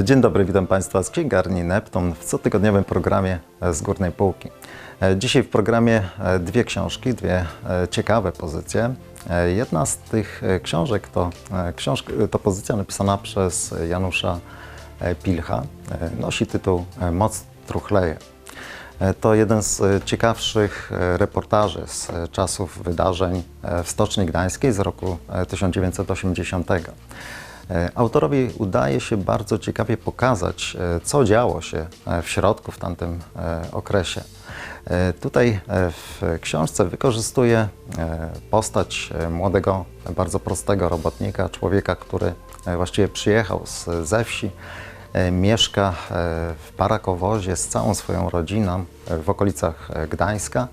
Dzień dobry, witam Państwa z księgarni Neptun w cotygodniowym programie z górnej półki. Dzisiaj w programie dwie książki, dwie e, ciekawe pozycje. E, Jedna z tych e, książek to, książka, to pozycja napisana przez Janusza Pilcha. Nosi tytuł Moc truchleje. To jeden z ciekawszych reportaży z czasów wydarzeń w Stoczni Gdańskiej z roku e, 1980. E, Autorowi udaje się bardzo ciekawie pokazać, e, co działo się e, w środku w tamtym okresie. Tutaj w książce wykorzystuje postać młodego, bardzo prostego robotnika, człowieka, który właściwie przyjechał z, ze wsi, mieszka w Parakowozie z całą swoją rodziną w okolicach Gdańska.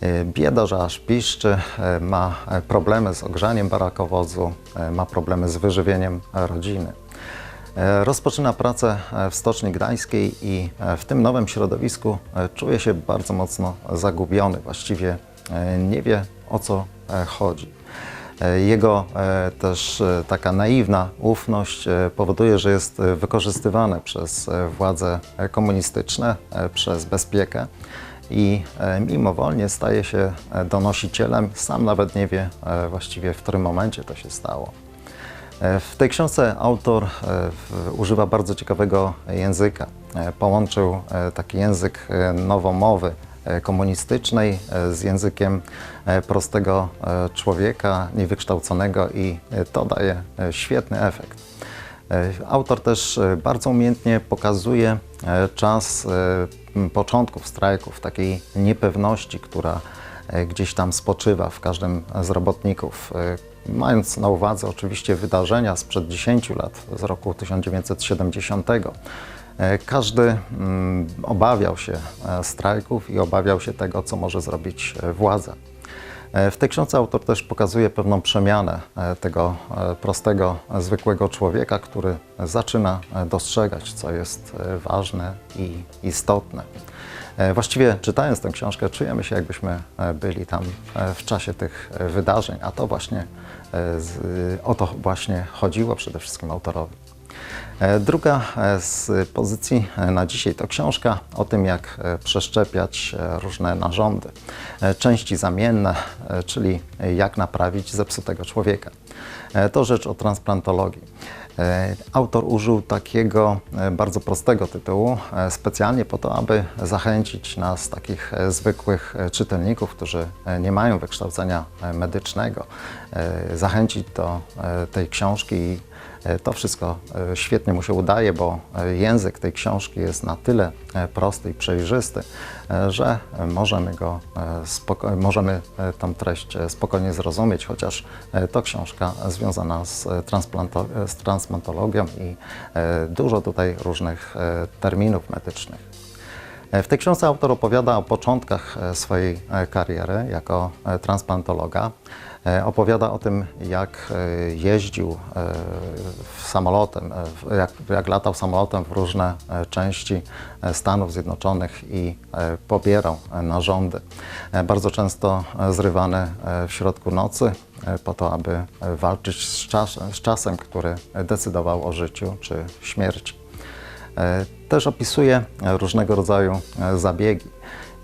E, Bieda, że aż piszczy, e, ma problemy z ogrzaniem barakowozu, e, ma problemy z wyżywieniem rodziny. Rozpoczyna pracę w Stoczni Gdańskiej i w tym nowym środowisku czuje się bardzo mocno zagubiony. Właściwie nie wie o co chodzi. Jego też taka naiwna ufność powoduje, że jest wykorzystywany przez władze komunistyczne, przez bezpiekę i e, mimowolnie staje się e, donosicielem. Sam nawet nie wie e, właściwie w którym momencie to się stało. W tej książce autor używa bardzo ciekawego języka. Połączył taki język nowomowy komunistycznej z językiem prostego człowieka, niewykształconego i to daje świetny efekt. E, Autor też e, bardzo umiejętnie pokazuje e, czas początków strajków, takiej niepewności, która gdzieś tam spoczywa w każdym z robotników. Mając na uwadze oczywiście wydarzenia sprzed 10 lat, z roku 1970, e, każdy obawiał się strajków i obawiał się tego, co może zrobić władza. E, W tej książce autor też pokazuje pewną przemianę e, tego e, prostego, zwykłego człowieka, który zaczyna dostrzegać, co jest ważne i istotne. Właściwie czytając tę książkę, czujemy się, jakbyśmy byli tam w czasie tych wydarzeń, a to właśnie o to właśnie chodziło przede wszystkim autorowi. E, Druga e, z pozycji e, na dzisiaj to książka o tym, jak przeszczepiać różne narządy, części zamienne, czyli jak naprawić zepsutego człowieka. To rzecz o transplantologii. E, Autor użył takiego e, bardzo prostego tytułu e, specjalnie po to, aby zachęcić nas, takich zwykłych czytelników, którzy nie mają wykształcenia medycznego, zachęcić do tej książki i To wszystko świetnie mu się udaje, bo język tej książki jest na tyle prosty i przejrzysty, że możemy, go, możemy tą treść spokojnie zrozumieć, chociaż to książka związana z, transplanto- z transplantologią i e, dużo tutaj różnych e, terminów medycznych. E, W tej książce autor opowiada o początkach swojej kariery jako transplantologa. Opowiada o tym, jak jeździł samolotem, jak, jak latał samolotem w różne części Stanów Zjednoczonych i pobierał narządy. Bardzo często zrywany w środku nocy po to, aby e, walczyć z, czas, z czasem, który decydował o życiu czy śmierci. E, Też opisuje e, różnego rodzaju e, zabiegi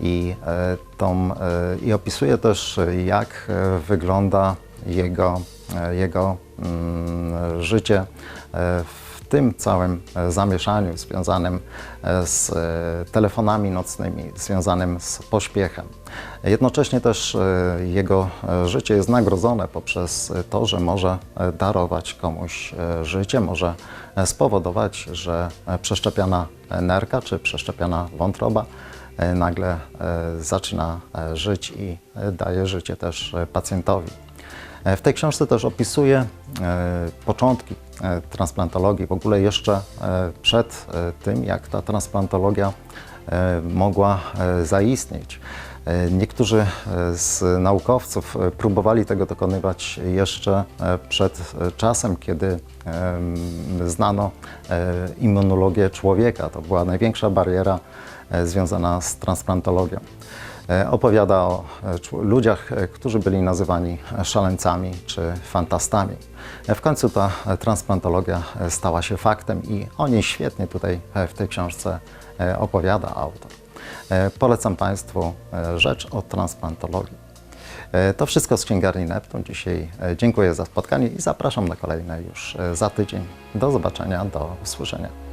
i, e, tą, e, i opisuje też, e, jak e, wygląda jego, e, jego mm, życie e, w tym całym e, zamieszaniu związanym e, z e, telefonami nocnymi, związanym z pośpiechem. Jednocześnie też jego życie jest nagrodzone poprzez to, że może darować komuś życie, może spowodować, że przeszczepiana nerka czy przeszczepiana wątroba nagle zaczyna żyć i daje życie też pacjentowi. W tej książce też opisuje początki transplantologii, w ogóle jeszcze e, przed e, tym, jak ta transplantologia e, mogła e, zaistnieć. E, Niektórzy e, z naukowców e, próbowali tego dokonywać jeszcze e, przed e, czasem, kiedy znano e, immunologię człowieka. To była największa bariera e, związana z transplantologią. E, Opowiada o e, ludziach, e, którzy byli nazywani szaleńcami czy fantastami. W końcu ta transplantologia stała się faktem i o niej świetnie tutaj w tej książce opowiada autor. Polecam Państwu rzecz o transplantologii. To wszystko z księgarni Neptun. Dzisiaj dziękuję za spotkanie i zapraszam na kolejne już za tydzień. Do zobaczenia, do usłyszenia.